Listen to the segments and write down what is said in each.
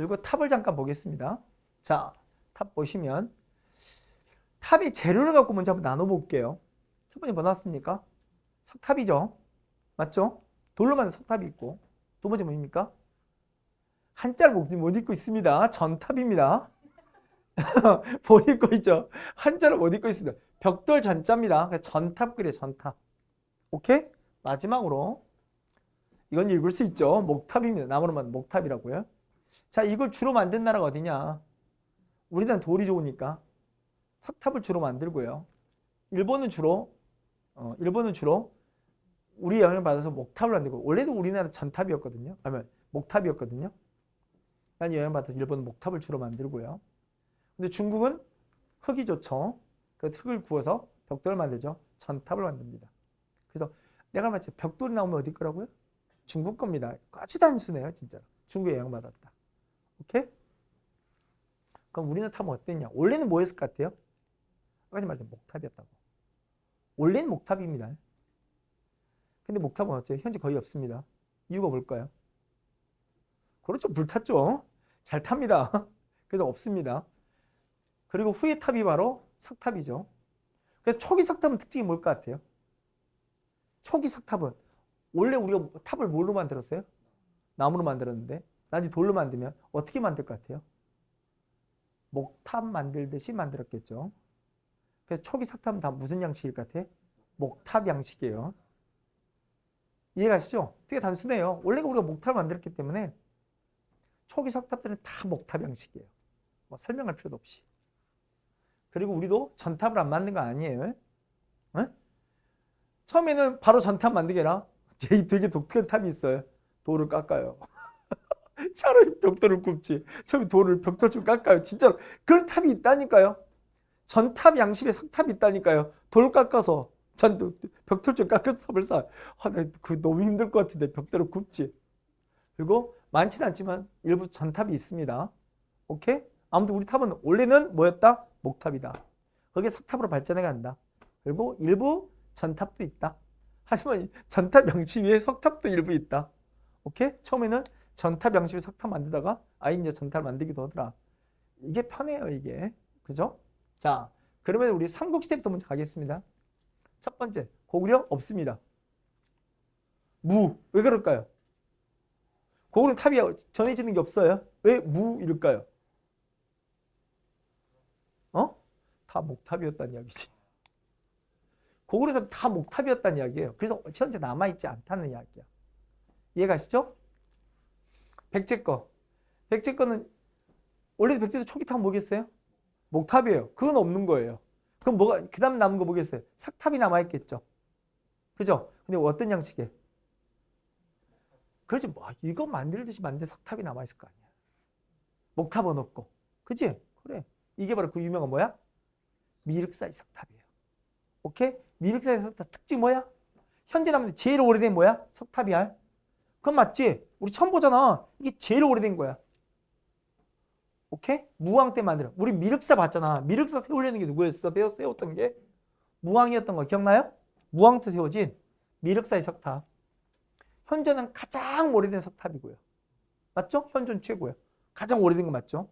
그리고 탑을 잠깐 보겠습니다. 자, 탑 보시면 탑의 재료를 갖고 먼저 한번 나눠 볼게요. 첫 번째 뭐 나왔습니까? 석탑이죠. 맞죠? 돌로 만든 석탑이 있고 두 번째 뭐입니까? 한자를 못, 못 읽고 있습니다. 전탑입니다. 못 읽고 있죠. 한자를 못 읽고 있습니다. 벽돌 전자입니다. 전탑 그래 전탑. 오케이? 마지막으로 이건 읽을 수 있죠. 목탑입니다. 나무로 만든 목탑이라고요. 자, 이걸 주로 만든 나라가 어디냐? 우리나라는 돌이 좋으니까 석탑을 주로 만들고요. 일본은 주로 어, 일본은 주로 우리 영향을 받아서 목탑을 만들고 원래도 우리나라 전탑이었거든요. 아니면 목탑이었거든요. 난 영향을 받아서 일본은 목탑을 주로 만들고요. 근데 중국은 흙이 좋죠. 그 흙을 구워서 벽돌을 만들죠. 전탑을 만듭니다. 그래서 내가 마치 벽돌이 나오면 어디 거라고요? 중국 겁니다. 아주 단순해요, 진짜. 중국에 영향받았다. 오케이? 그럼 우리는 탑은 어땠냐? 원래는 뭐였을 것 같아요? 아까 말씀 목탑이었다고. 원래는 목탑입니다. 근데 목탑은 어째요? 현재 거의 없습니다. 이유가 뭘까요? 그렇죠. 불탔죠. 잘 탑니다. 그래서 없습니다. 그리고 후의 탑이 바로 석탑이죠. 그래서 초기 석탑은 특징이 뭘 것 같아요? 초기 석탑은 원래 우리가 탑을 뭘로 만들었어요? 나무로 만들었는데 나중에 돌로 만들면 어떻게 만들 것 같아요? 목탑 만들듯이 만들었겠죠. 그래서 초기 석탑은 다 무슨 양식일 것 같아? 목탑 양식이에요. 이해가시죠? 되게 단순해요. 원래 우리가 목탑을 만들었기 때문에 초기 석탑들은 다 목탑 양식이에요. 뭐 설명할 필요도 없이. 그리고 우리도 전탑을 안 만든 거 아니에요. 응? 처음에는 바로 전탑 만들게라. 제 되게 독특한 탑이 있어요. 돌을 깎아요. 차라리 벽돌을 굽지. 처음에 돌을 벽돌 좀 깎아요. 진짜로 그런 탑이 있다니까요. 전탑 양식의 석탑이 있다니까요. 돌 깎아서 전 벽돌 좀 깎아서 탑을 쌓아. 아, 나그 너무 힘들 것 같은데 벽돌을 굽지. 그리고 많지는 않지만 일부 전탑이 있습니다. 오케이? 아무튼 우리 탑은 원래는 뭐였다? 목탑이다. 거기에 석탑으로 발전해 간다. 그리고 일부 전탑도 있다. 하지만 전탑 양식 위에 석탑도 일부 있다. 오케이? 처음에는 전탑 양식에 석탑 만들다가 아 이제 전탑 만들기도 하더라. 이게 편해요, 이게. 그죠? 자, 그러면 우리 삼국시대부터 먼저 가겠습니다. 첫 번째, 고구려 없습니다. 무. 왜 그럴까요? 고구려 탑이 전해지는 게 없어요. 왜 무일까요? 어? 다 목탑이었다는 이야기지. 고구려 탑 다 목탑이었다는 이야기예요. 그래서 현재 남아있지 않다는 이야기야. 이해 가시죠? 백제 거. 백제 거는 원래도 백제도 초기 탑 뭐겠어요? 목탑이에요. 그건 없는 거예요. 그럼 뭐가 그다음 남은 거 뭐겠어요? 석탑이 남아 있겠죠. 그죠? 근데 어떤 양식에? 그렇지 뭐 이거 만들듯이 만든 석탑이 남아 있을 거 아니야. 목탑은 없고. 그지? 그래. 이게 바로 그 유명한 뭐야? 미륵사의 석탑이에요. 오케이? 미륵사의 석탑 특징 뭐야? 현재 남은 제일 오래된 뭐야? 석탑이야. 그건 맞지? 우리 처음 보잖아. 이게 제일 오래된 거야. 오케이? 무왕 때 만들어. 우리 미륵사 봤잖아. 미륵사 세우려는 게 누구였어? 배워 세웠던 게 무왕이었던 거 기억나요? 무왕 때 세워진 미륵사의 석탑. 현존은 가장 오래된 석탑이고요. 맞죠? 현존 최고예요. 가장 오래된 거 맞죠?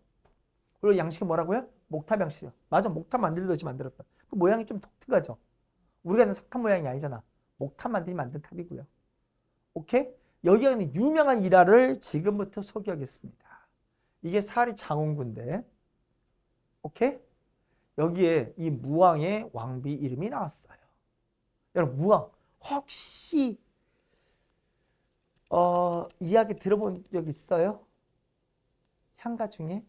그리고 양식이 뭐라고요? 목탑 양식이요. 맞아. 목탑 만들듯이 만들었다. 그 모양이 좀 독특하죠? 우리가 아는 석탑 모양이 아니잖아. 목탑 만들기 만든 탑이고요. 오케이? 여기가 유명한 일화를 지금부터 소개하겠습니다. 이게 사리 장원군데, 오케이? 여기에 이 무왕의 왕비 이름이 나왔어요. 여러분, 무왕, 혹시, 어, 이야기 들어본 적 있어요? 향가 중에?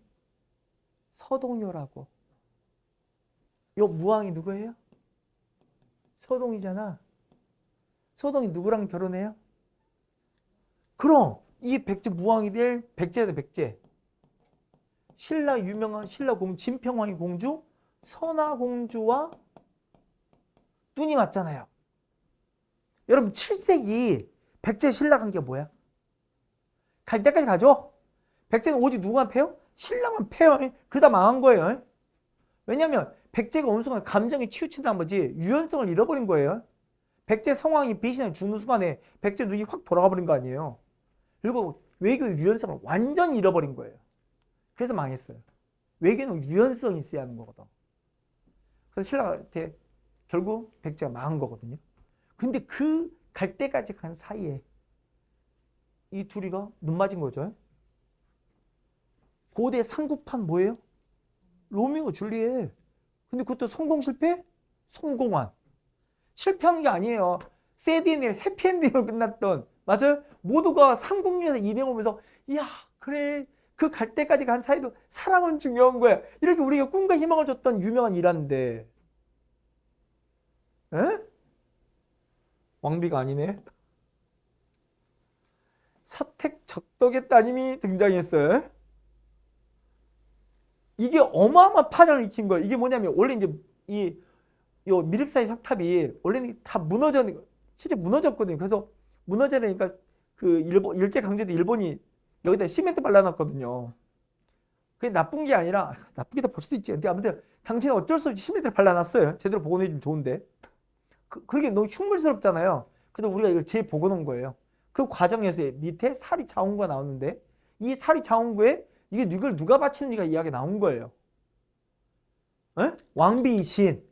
서동요라고. 요 무왕이 누구예요? 서동이잖아. 서동이 누구랑 결혼해요? 그럼 이 백제 무왕이 될 백제다 백제. 신라 유명한 신라 공 진평왕의 공주 선화 공주와 눈이 맞잖아요. 여러분 7세기 백제 신라 관계 뭐야? 갈 때까지 가죠. 백제는 오직 누구만 패요? 신라만 패요. 그러다 망한 거예요. 왜냐하면 백제가 어느 순간 감정에 치우친 나머지 유연성을 잃어버린 거예요. 백제 성왕이 배신해 죽는 순간에 백제 눈이 확 돌아가 버린 거 아니에요. 그리고 외교의 유연성을 완전히 잃어버린 거예요. 그래서 망했어요. 외계는 유연성이 있어야 하는 거거든. 그래서 신라한테 결국 백제가 망한 거거든요. 근데 그 갈 때까지 간 사이에 이 둘이가 눈 맞은 거죠. 고대 삼국판 뭐예요? 로미오 줄리엣. 근데 그것도 성공 실패? 성공한. 실패한 게 아니에요. 새드엔딩 해피엔딩으로 끝났던 맞아요? 모두가 삼국유에서 이행오면서 이야 그래 그 갈 때까지 간 사이도 사랑은 중요한 거야. 이렇게 우리가 꿈과 희망을 줬던 유명한 일화인데 에? 왕비가 아니네. 사택 적덕의 따님이 등장했어요. 이게 어마어마한 파장을 일으킨 거예요. 이게 뭐냐면 원래 이제 이 요 미륵사의 석탑이 원래는 다 무너져 실제 무너졌거든요. 그래서 무너져니까 그 일본 일제 강제도 일본이 여기다 시멘트 발라놨거든요. 그게 나쁜 게 아니라 나쁘게도 볼 수도 있지. 근데 아무튼 당신은 어쩔 수 없이 시멘트를 발라놨어요. 제대로 복원해 주면 좋은데. 그, 그게 너무 흉물스럽잖아요. 그래서 우리가 이걸 재복원한 거예요. 그 과정에서 밑에 사리 자원구가 나오는데 이 사리 자원구에 이게 이걸 누가 바치는지가 이야기 나온 거예요. 에? 왕비 이신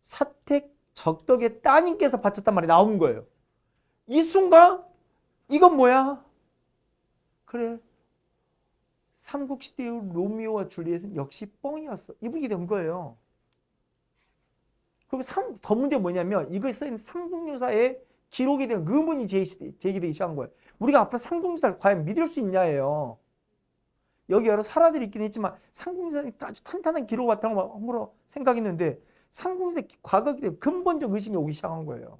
사택 적덕의 따님께서 바쳤단 말이 나온 거예요. 이 순간 이건 뭐야? 그래. 삼국시대의 로미오와 줄리엣은 역시 뻥이었어. 이 분이 된 거예요. 그리고 삼, 더 문제 뭐냐면 이걸 쓴 삼국유사의 기록에 대한 의문이 제기, 제기되기 시작한 거예요. 우리가 앞으로 삼국유사를 과연 믿을 수 있냐예요. 여기 여러 사라들이 있긴 했지만 삼국유사는 아주 탄탄한 기록 바탕으로 생각했는데 삼국유사 과거에 대한 근본적 의심이 오기 시작한 거예요.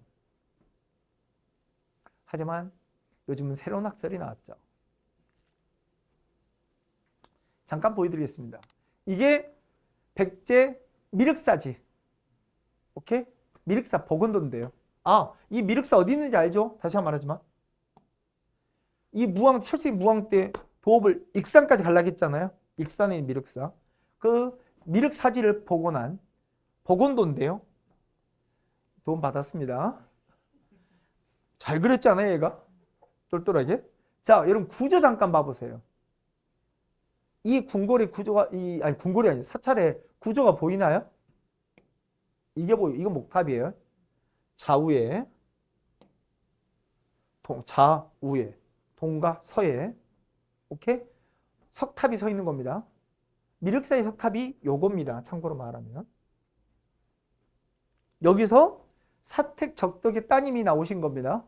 하지만 요즘은 새로운 학설이 나왔죠. 잠깐 보여드리겠습니다. 이게 백제 미륵사지. 오케이? 미륵사 복원도인데요. 아, 이 미륵사 어디 있는지 알죠? 다시 한번 말하지만. 이 무왕, 7세기 무왕 때 도읍을 익산까지 갈라겠잖아요. 익산의 미륵사. 그 미륵사지를 복원한 복원도인데요. 도움 받았습니다. 잘 그렸잖아요, 얘가. 똘똘하게. 자, 여러분 구조 잠깐 봐보세요. 이 궁궐의 구조가 이 아니 궁궐이 아니 사찰의 구조가 보이나요? 이게 보여. 이건 목탑이에요. 좌우에 동, 좌우에 동과 서에 오케이? 석탑이 서 있는 겁니다. 미륵사의 석탑이 요겁니다. 참고로 말하면 여기서 사택 적덕의 따님이 나오신 겁니다.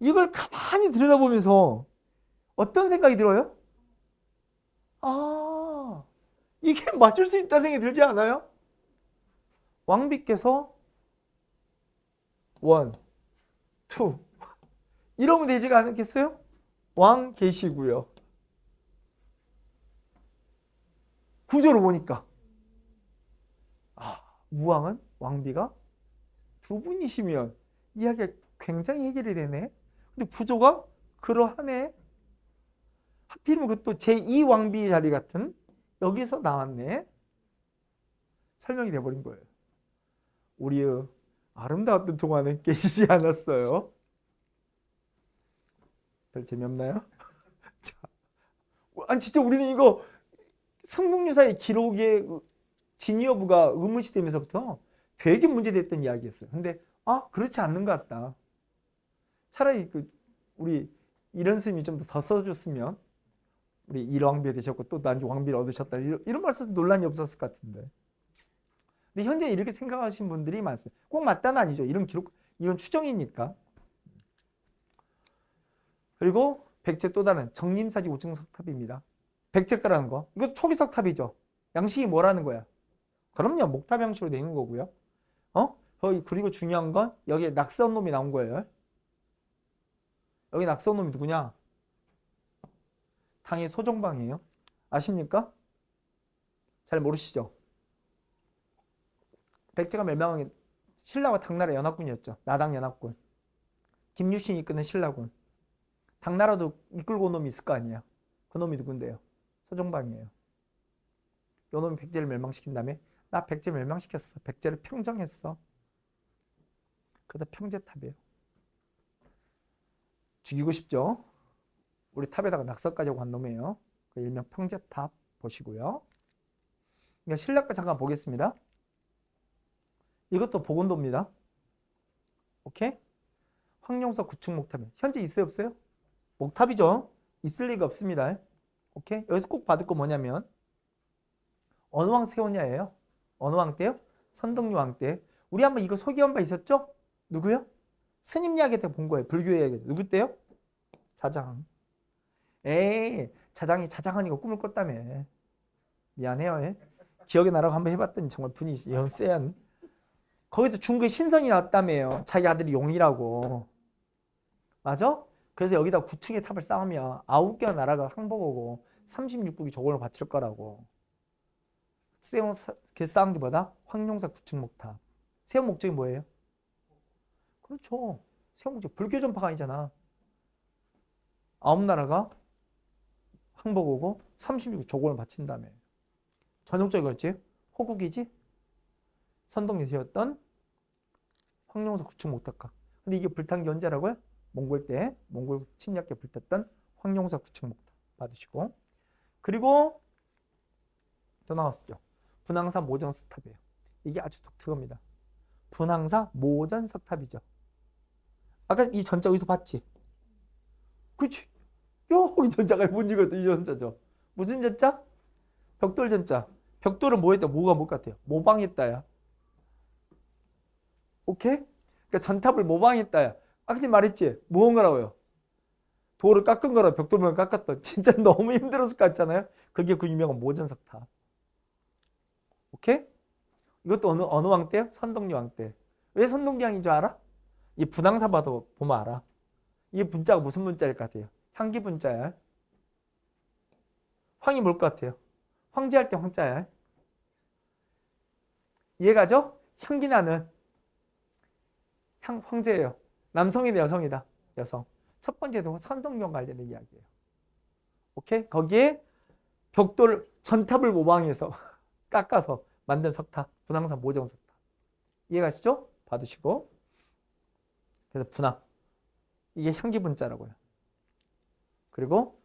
이걸 가만히 들여다보면서 어떤 생각이 들어요? 아, 이게 맞출 수 있다 생각이 들지 않아요? 왕비께서 원, 투 이러면 되지가 않겠어요? 왕 계시고요. 구조를 보니까 아, 무왕은 왕비가 두 분이시면 이야기가 굉장히 해결이 되네. 근데 구조가 그러하네. 하필이면 그것도 제2왕비 자리 같은 여기서 나왔네. 설명이 돼버린 거예요. 우리의 아름다웠던 동화는 깨지지 않았어요. 별 재미없나요? 자, 아니 진짜 우리는 이거 삼국유사의 기록의 진위 여부가 의문시되면서부터 되게 문제됐던 이야기였어요. 근데 아 그렇지 않는 것 같다. 차라리 그 우리 이런 스님이 좀 더 써줬으면 우리 일왕비 되셨고 또난 왕비를 얻으셨다 이런, 이런 말씀 논란이 없었을 것 같은데. 근데 현재 이렇게 생각하신 분들이 많습니다. 꼭 맞다는 아니죠. 이런 기록, 이런 추정이니까. 그리고 백제 또 다른 정림사지 5층 석탑입니다. 백제가라는 거. 이거 초기 석탑이죠. 양식이 뭐라는 거야? 그럼요. 목탑 양식으로 되는 거고요. 어? 그리고 중요한 건 여기에 낙선 놈이 나온 거예요. 여기 낙선 놈이 누구냐? 당의 소정방이에요. 아십니까? 잘 모르시죠? 백제가 멸망한 게 신라와 당나라 연합군이었죠. 나당 연합군. 김유신이 이끄는 신라군. 당나라도 이끌고 온 놈이 있을 거 아니에요. 그 놈이 누군데요? 소정방이에요. 요 놈이 백제를 멸망시킨 다음에 나 백제 멸망시켰어. 백제를 평정했어. 그래서 평제탑이에요. 죽이고 싶죠? 우리 탑에다가 낙서까지 한 놈이에요. 그 일명 평제탑. 보시고요. 신략과 잠깐 보겠습니다. 이것도 보건도입니다. 오케이? 황룡사 구축 목탑. 현재 있어요, 없어요? 목탑이죠. 있을 리가 없습니다. 오케이? 여기서 꼭 받을 거 뭐냐면 어느 왕 세웠냐예요. 어느 왕 때요? 선덕유 왕 때. 우리 한번 이거 소개한 바 있었죠? 누구요? 스님 이야기 때 본 거예요. 불교 이야기. 누구 때요? 자장. 에이, 자장이 자장하니까 꿈을 꿨다며. 미안해요. 예. 기억에 나라고 한번 해봤더니 정말 분이 영 세한. 거기도 중국에 신성이 나왔다며요. 자기 아들이 용이라고. 맞아? 그래서 여기다 구층의 탑을 쌓으면 아홉 개의 나라가 항복하고 36국이 조공을 바칠 거라고. 세운 게 뭐다? 황룡사 구층 목탑. 세운 목적이 뭐예요? 그렇죠. 세운 목적 불교 전파가 아니잖아. 아홉 나라가 항복하고 36국 조공을 바친 다음에 전형적이었지. 호국이지. 선동여시였던 황룡사 구층 목탑가. 근데 이게 불탄 게 언제라고요? 몽골 때 몽골 침략에 불탔던 황룡사 구층 목탑 받으시고 그리고 또 나왔었죠. 분황사 모전 석탑이에요. 이게 아주 독특합니다. 분황사 모전 석탑이죠. 아까 이 전자 어디서 봤지? 그치? 여기 전자가 뭔지거든 이 전자죠. 무슨 전자? 벽돌 전자. 벽돌은 뭐 했다? 뭐가 뭐 같아요? 모방했다야. 오케이? 그러니까 전탑을 모방했다야. 아까 말했지? 뭐한 거라고요? 돌을 깎은 거라 벽돌만 깎았던. 진짜 너무 힘들었을 것 같잖아요? 그게 그 유명한 모전석탑. 오케이? 이것도 어느, 어느 왕 때요? 선동리 왕 때. 왜 선동리 왕인 줄 알아? 이 분황사 봐도 보면 알아. 이 분자가 무슨 분자일 것 같아요? 향기 분자야. 황이 뭘 것 같아요? 황제할 때 황자야. 이해가죠? 향기 나는 향, 황제예요. 남성이다 여성이다. 여성. 첫 번째도 선동령 관련된 이야기예요. 오케이? 거기에 벽돌 전탑을 모방해서 깎아서 만든 석탑, 분황사 모정 석탑. 이해가시죠? 받으시고. 그래서 분황. 이게 향기 분자라고요. 그리고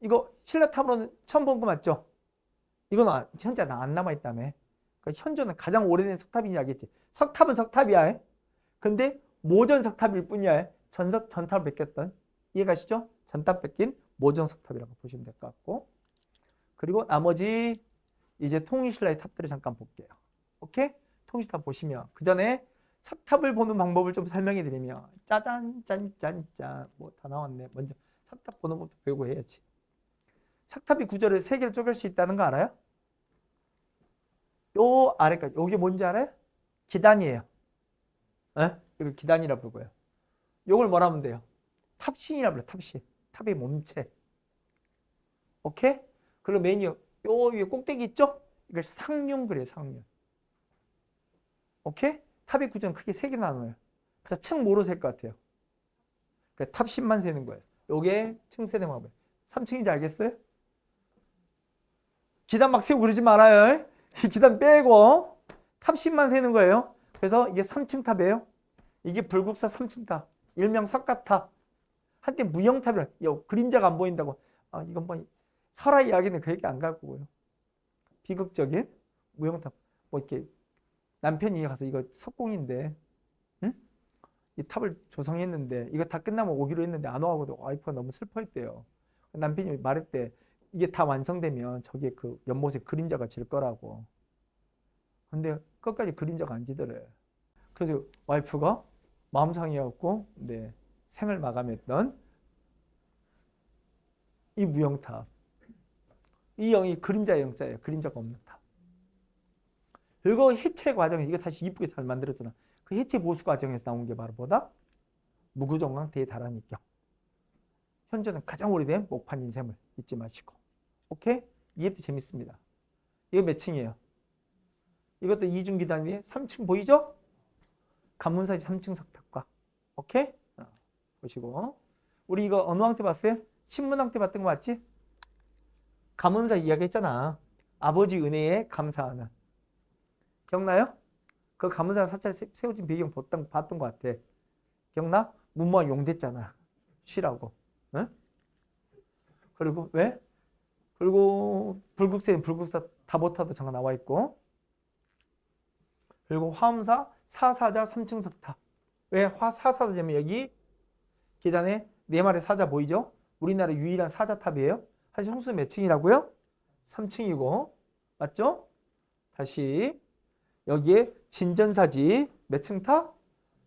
이거 신라탑으로는 처음 본 거 맞죠? 이건 아- 현재 안 남아 있다며. 그러니까 현존은 가장 오래된 석탑이지 알겠지? 석탑은 석탑이야. 근데 모전 석탑일 뿐이야. 전석 전탑을 뺏겼던 이해가시죠? 전탑 뺏긴 모전 석탑이라고 보시면 될 것 같고. 그리고 나머지 이제 통일신라의 탑들을 잠깐 볼게요. 오케이? 통일탑 보시면 그 전에 석탑을 보는 방법을 좀 설명해 드리면 짜잔 짠짠짠 뭐 다 나왔네. 먼저 석탑 보는 법도 배우고 해야지. 석탑이 구조를 세 개로 쪼갤 수 있다는 거 알아요? 요 아래까지 요게 뭔지 알아요? 기단이에요. 에? 이거 기단이라 부르고요. 요걸 뭐라 하면 돼요? 탑신이라 불러 탑신. 탑의 몸체. 오케이? 그리고 메뉴 요 위에 꼭대기 있죠? 이걸 상륜 그래요 상륜. 오케이? 탑의 구조는 크게 세 개 나눠요. 자, 층 뭐로 셀 것 같아요? 그 탑10만 세는 거예요. 요게 층 세는 방법. 3층인지 알겠어요? 기단 막 세우고 그러지 말아요. 이 기단 빼고 탑 10만 세는 거예요. 그래서 이게 3층 탑이에요. 이게 불국사 3층 탑. 일명 석가탑. 한때 무형탑이라 요 그림자가 안 보인다고. 아, 이건 뭐 설화 이야기는 그 얘기 안 갖고요. 비극적인 무형탑. 뭐 이렇게 남편이 가서 이거 석공인데, 응? 이 탑을 조성했는데 이거 다 끝나면 오기로 했는데 안 와가지고 와이프가 너무 슬퍼했대요. 남편이 말했대. 이게 다 완성되면 저기에 그 연못에 그림자가 질 거라고. 근데 끝까지 그림자가 안 지더래. 그래서 와이프가 마음 상해갖고 네, 생을 마감했던 이 무형탑. 이 영이 그림자의 영자예요. 그림자가 없는 탑. 그리고 해체 과정에 이거 다시 이쁘게 잘 만들었잖아. 그 해체 보수 과정에서 나온 게 바로 뭐다? 무구정강 대다란이경. 현재는 가장 오래된 목판 인쇄물 잊지 마시고. 오케이? 이해도 재밌습니다. 이거 몇 층이에요? 이것도 이중 기단 위에 3층 보이죠? 관문사지 3층 석탑과. 오케이? 어, 보시고. 우리 이거 어느 왕 때 봤어요? 신문왕 때 봤던 거 맞지? 가문사 이야기 했잖아. 아버지 은혜에 감사하는. 기억나요? 그 가문사 사찰 세- 세워진 배경 봤던, 봤던 것 같아. 기억나? 문무왕 용됐잖아. 쉬라고. 응? 그리고 왜? 그리고 불국세는 불국사 다보타도 잠깐 나와 있고 그리고 화엄사 사사자 삼층 석탑 왜 화 사사자냐면 여기 계단에 네 마리 사자 보이죠? 우리나라 유일한 사자탑이에요. 사실 홍수 몇 층이라고요? 3층이고 맞죠? 다시 여기에 진전사지 몇층 탑?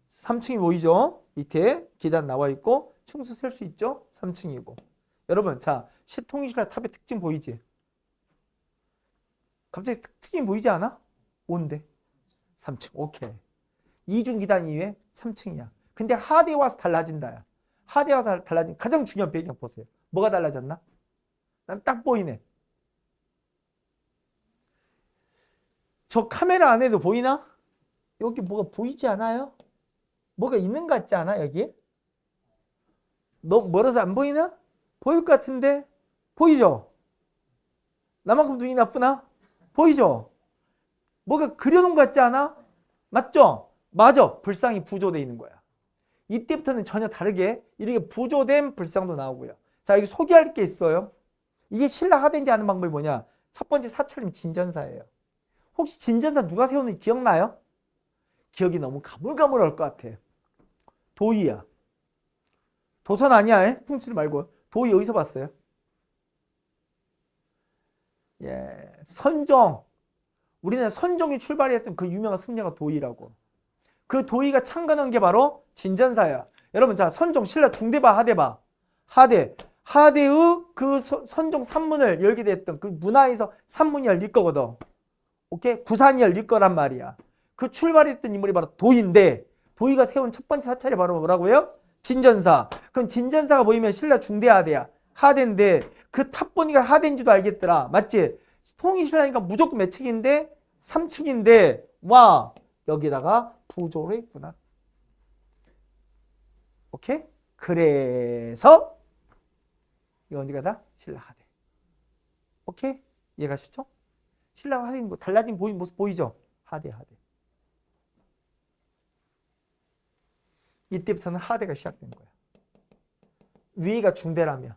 3층이 보이죠? 밑에 계단 나와 있고 층수 셀 수 있죠? 3층이고 여러분 자 시통일신라 탑의 특징 보이지? 갑자기 특징이 보이지 않아? 뭔데? 3층 오케이 이중 기단 이외에 3층이야 근데 하대에 와서 달라진다야 하대와 달- 달라진 가장 중요한 배경 보세요 뭐가 달라졌나? 난 딱 보이네 저 카메라 안에도 보이나? 여기 뭐가 보이지 않아요? 뭐가 있는 것 같지 않아 여기? 너무 멀어서 안 보이나? 보일 것 같은데 보이죠? 나만큼 눈이 나쁘나? 보이죠? 뭐가 그려놓은 것 같지 않아? 맞죠? 맞아. 불상이 부조되어 있는 거야. 이때부터는 전혀 다르게 이렇게 부조된 불상도 나오고요. 자, 여기 소개할 게 있어요. 이게 신라 하대인지 아는 방법이 뭐냐? 첫 번째 사찰님 진전사예요. 혹시 진전사 누가 세우는지 기억나요? 기억이 너무 가물가물할 것 같아. 도의야. 도선 아니야. 에? 풍칠 말고. 도의 어디서 봤어요? 예, 선종. 우리는 선종이 출발했던 그 유명한 승려가 도의라고. 그 도의가 창건한 게 바로 진전사야. 여러분, 자, 선종, 신라 중대바, 하대바. 하대. 하대의 그 서- 선종 산문을 열게 됐던 그 문화에서 산문이 열릴 거거든. 오케이? 구산이 열릴 거란 말이야. 그 출발했던 인물이 바로 도의인데, 도의가 세운 첫 번째 사찰이 바로 뭐라고요? 진전사. 그럼 진전사가 보이면 신라 중대하대야. 하대인데 그 탑보니까 하대인지도 알겠더라. 맞지? 통이 신라니까 무조건 몇 층인데? 3층인데 와 여기다가 부조로 했구나. 오케이? 그래서 이거 언제가 다? 신라 하대. 오케이? 이해가시죠? 신라 하대 뭐 달라진 보이, 모습 보이죠? 하대 하대. 이때부터는 하대가 시작된 거야. 위가 중대라면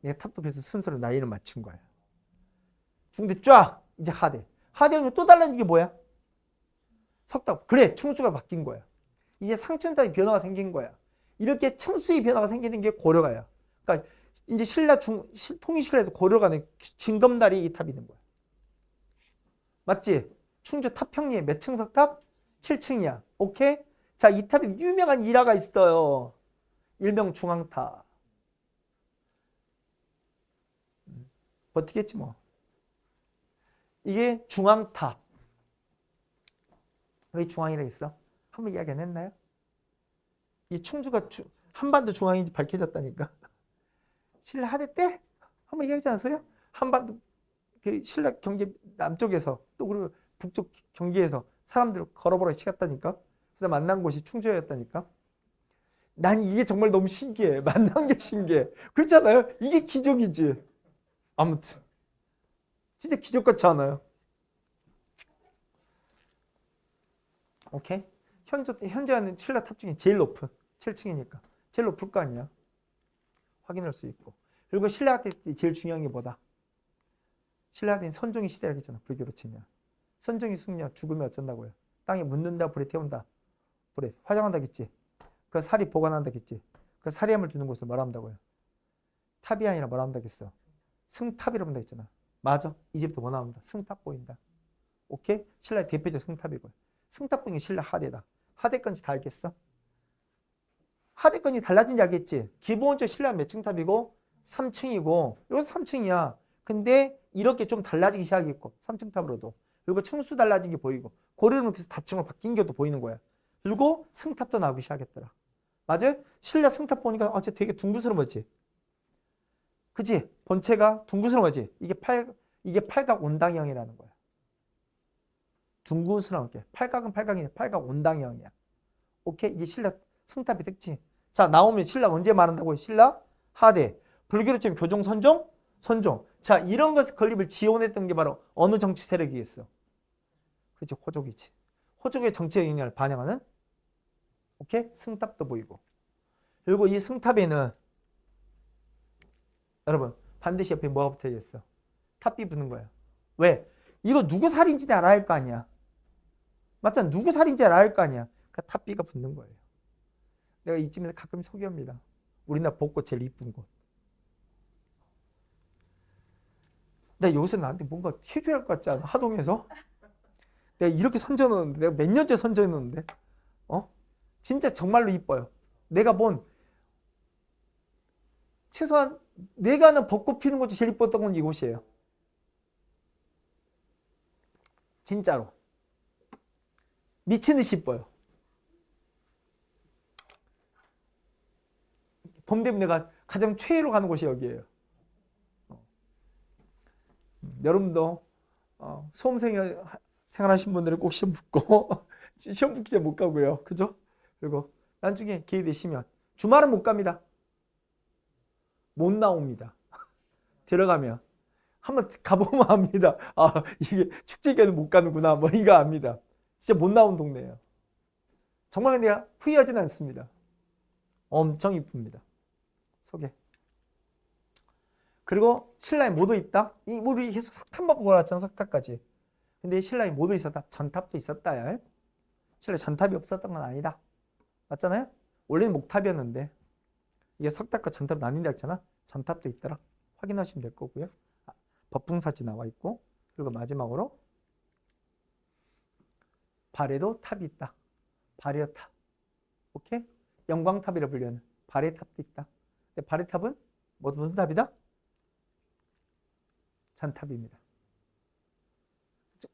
내가 그래서 순서로 나이를 맞춘 거야. 중대 쫙 이제 하대. 하대는 또 달라진 게 뭐야? 석탑. 그래 층수가 바뀐 거야. 이제 상층탑의 변화가 생긴 거야. 이렇게 층수의 변화가 생기는 게 고려가야. 그러니까 이제 신라 중 시- 통일신라에서 고려가는 진검다리 이 탑이 있는 거야. 맞지? 충주 탑평리에 몇층 석 탑? 7층이야. 오케이? 자, 이 탑에 유명한 일화가 있어요. 일명 중앙탑. 음, 버티겠지 뭐. 이게 중앙탑. 왜 중앙이라 했어? 한번 이야기 안 했나요? 이 충주가 주- 한반도 중앙인지 밝혀졌다니까. 신라 하대 때 한번 이야기하지 않았어요? 한반도 그 신라 경계 남쪽에서 또 그리고 북쪽 경계에서 사람들 걸어보러 시갔다니까. 그래서 만난 곳이 충주였다니까. 난 이게 정말 너무 신기해. 만난 게 신기해. 그렇잖아요? 이게 기적이지. 아무튼. 진짜 기적 같지 않아요? 오케이? 현재, 현재 하는 신라 탑 중에 제일 높은 7층이니까. 제일 높을 거 아니야. 확인할 수 있고. 그리고 신라 때 제일 중요한 게 뭐다? 신라 때는 선종의 시대라 했잖아. 불교로 치면. 선종이 승려 죽으면 어쩐다고요? 땅에 묻는다, 불에 태운다. 불에 화장한다겠지. 그 살이 보관한다겠지. 그 살이함을 두는 곳을 뭐라 한다고요? 탑이 아니라 뭐라 한다겠어? 승탑이라고 한다 했잖아. 맞아. 이제부터 뭐 나옵니다. 승탑 보인다. 오케이? 신라의 대표적 승탑이고요. 승탑 보이는 신라 하대다. 하대 건지 다 알겠어? 하대 건이 달라진지 알겠지? 기본적으로 신라 몇 층 탑이고 3층이고 이것도 3층이야. 근데 이렇게 좀 달라지기 시작했고 3층 탑으로도 그리고 층수 달라진 게 보이고 고려는 그래서 다층으로 바뀐 게또 보이는 거야. 그리고 승탑도 나오기 시작했더라. 맞아요? 신라 승탑 보니까 어째 되게 둥그스러웠지. 그지? 본체가 둥그스러워지. 이게 팔 이게 팔각 온당형이라는 거야. 둥그스러운 게 팔각은 팔각이냐 팔각 온당형이야. 오케이 이게 신라 승탑의 특징. 자 나오면 신라 언제 말한다고? 신라 하대 불교로 치면 교종 선종 선종. 자 이런 것을 건립을 지원했던 게 바로 어느 정치 세력이겠어? 그렇죠 호족이지. 호족의 정치적 영향을 반영하는 오케이 승탑도 보이고 그리고 이 승탑에는 여러분 반드시 옆에 뭐가 붙어 있어? 탑비 붙는 거예요. 왜? 이거 누구 살인지 알아야 할 거 아니야. 맞잖아. 누구 살인지 알아야 할 거 아니야. 그러니까 탑비가 붙는 거예요. 내가 이쯤에서 가끔 소개합니다. 우리나라 벚꽃 제일 이쁜 곳. 나 여기서 나한테 뭔가 해줘야 할 것 같지 않아? 하동에서? 내가 이렇게 선전했는데, 내가 몇 년째 선전했는데, 어? 진짜 정말로 이뻐요. 내가 본, 최소한 내가 아는 벚꽃 피는 곳이 제일 이뻤던 건 이곳이에요. 진짜로. 미친 듯이 이뻐요. 봄 되면 내가 가장 최애로 가는 곳이 여기예요. 어. 음, 여러분도 어, 수험생 생활하신 분들은 꼭 시험 붙고 시험 붙기 전에 못 가고요. 그죠? 그리고 나중에 기회 되시면 주말은 못 갑니다. 못 나옵니다. 들어가면 한번 가보면 압니다. 아 이게 축제 기간은 못 가는구나. 뭐 이거 압니다. 진짜 못 나온 동네예요. 정말 내가 후회하진 않습니다. 엄청 이쁩니다. 소개. 그리고 신라에 모두 있다. 이 우리 계속 석탑만 보고 왔잖아 석탑까지. 근데 신라에 모두 있었다. 전탑도 있었다. 신라에 전탑이 없었던 건 아니다. 맞잖아요? 원래는 목탑이었는데 이게 석탑과 전탑 나뉜다 했잖아. 전탑도 있더라. 확인하시면 될 거고요. 아, 법풍사지 나와 있고 그리고 마지막으로 발에도 탑이 있다. 발의 탑. 오케이? 영광탑이라 불리는 발의 탑도 있다. 근데 발의 탑은 뭐, 무슨 탑이다? 전탑입니다.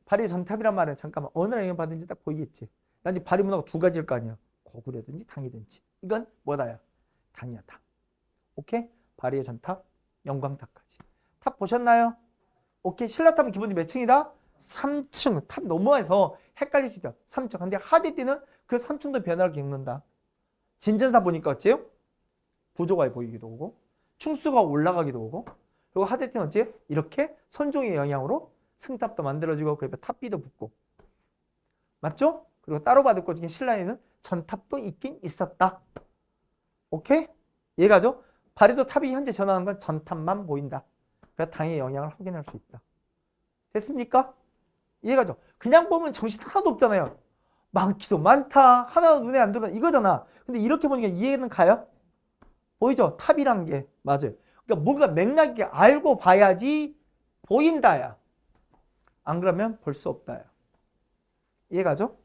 발의 전탑이란 말은 잠깐만 어느 나라 영향 받은지 딱 보이겠지. 난 이제 발의 문화가 두 가지일 거 아니야. 고구려든지 당이든지. 이건 뭐다야? 당이야 당. 오케이? 발의 전탑, 영광탑까지. 탑 보셨나요? 오케이. 신라탑은 기본이 몇 층이다? 3층. 탑 넘어에서 헷갈릴 수 있다. 3층. 근데 하디띠는 그 3층도 변화를 겪는다. 진전사 보니까 어째요? 부조가 보이기도 하고 충수가 올라가기도 하고 그리고 하디띠는 어째요? 이렇게 선종의 영향으로 승탑도 만들어지고 그 옆에 탑비도 붙고 맞죠? 그리고 따로 받을 것 중에 신라에는 전탑도 있긴 있었다. 오케이? 얘가죠? 발에도 탑이 현재 전환한 건 전탑만 보인다. 그래서 당의 영향을 확인할 수 있다. 됐습니까? 이해가죠? 그냥 보면 정신 하나도 없잖아요. 많기도 많다. 하나 눈에 안 들어 이거잖아. 근데 이렇게 보니까 이해는 가요? 보이죠? 탑이란 게 맞아요. 그러니까 뭔가 맥락이 알고 봐야지 보인다야. 안 그러면 볼 수 없다야. 이해가죠?